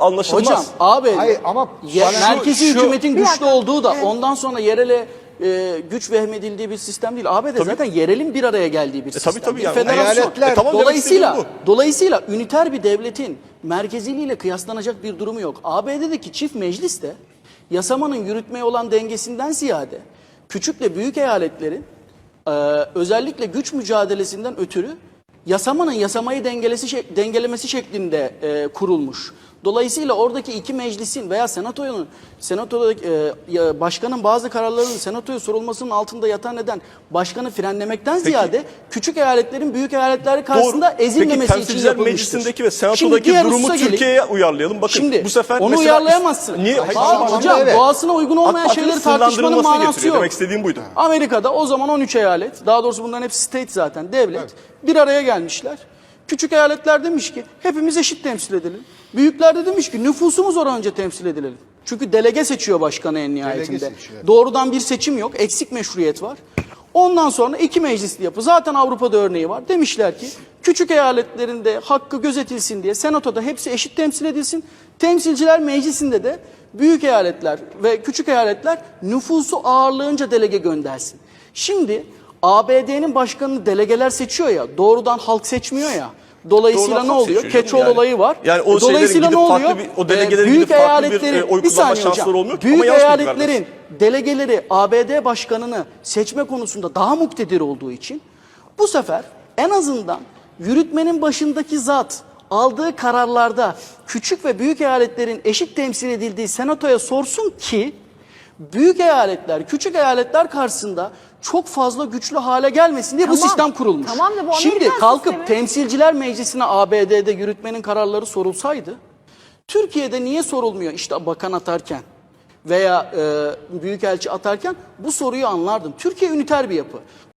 anlaşılmaz. Hocam abi Hayır, ama ye- bana- merkezi Şu- şu- hükümetin Bir güçlü dakika. olduğu da Evet. ondan sonra yerele e, güç vehmedildiği bir sistem değil. ABD zaten yerelin bir araya geldiği bir sistem. tabii tabii bir yani. federasyon. Eyaletler- E tamam demek dolayısıyla istediğim dolayısıyla üniter bir devletin merkeziliğiyle kıyaslanacak bir durumu yok. ABD'deki çift meclis de yasamanın yürütmeye olan dengesinden ziyade küçükle büyük eyaletlerin e, özellikle güç mücadelesinden ötürü yasamanın yasamayı dengelesi şek- dengelemesi şeklinde e, kurulmuş. Dolayısıyla oradaki iki meclisin veya senatonun senatodaki e, başkanın bazı kararlarının senatoya sorulmasının altında yatan neden başkanı frenlemekten ziyade küçük eyaletlerin büyük eyaletler karşısında Peki ezilmemesi için temsilciler yapılmıştır. meclisindeki ve senatodaki durumu. Türkiye'ye uyarlayalım. Bakın Şimdi bu sefer onu mesela- uyarlayamazsın. Niye? Hayır, tamam, hocam evet. doğasına uygun olmayan şeyleri tartışmanın manası getiriyor. yok. Demek istediğim buydu. Amerika'da o zaman 13 eyalet, daha doğrusu bunların hepsi state zaten, devlet bir araya gelmişler. Küçük eyaletler demiş ki hepimiz eşit temsil edelim. Büyükler de demiş ki nüfusumuz oranca temsil edilelim. Çünkü delege seçiyor başkanı en nihayetinde. Doğrudan bir seçim yok, eksik meşruiyet var. Ondan sonra iki meclisli yapı. Zaten Avrupa'da örneği var. Demişler ki küçük eyaletlerin de hakkı gözetilsin diye senatoda hepsi eşit temsil edilsin. Temsilciler meclisinde de büyük eyaletler ve küçük eyaletler nüfusu ağırlığınca delege göndersin. Şimdi ABD'nin başkanını delegeler seçiyor ya doğrudan halk seçmiyor ya. Dolayısıyla Doğrudan ne oluyor? Keçoğlu yani. olayı var. Yani o E, Dolayısıyla ne oluyor? bir- o delegelerin E, büyük gidip farklı bir, e, oy bir kullanma şansları olmuyor. Büyük eyaletlerin delegeleri ABD başkanını seçme konusunda daha muktedir olduğu için bu sefer en azından yürütmenin başındaki zat aldığı kararlarda küçük ve büyük eyaletlerin eşit temsil edildiği senatoya sorsun ki büyük eyaletler, küçük eyaletler karşısında çok fazla güçlü hale gelmesin diye bu Tamam, sistem kurulmuş. tamam da bu Şimdi kalkıp sistemi- temsilciler meclisine ABD'de yürütmenin kararları sorulsaydı Türkiye'de niye sorulmuyor işte bakan atarken veya e, büyükelçi atarken bu soruyu anlardım. Türkiye üniter bir yapı.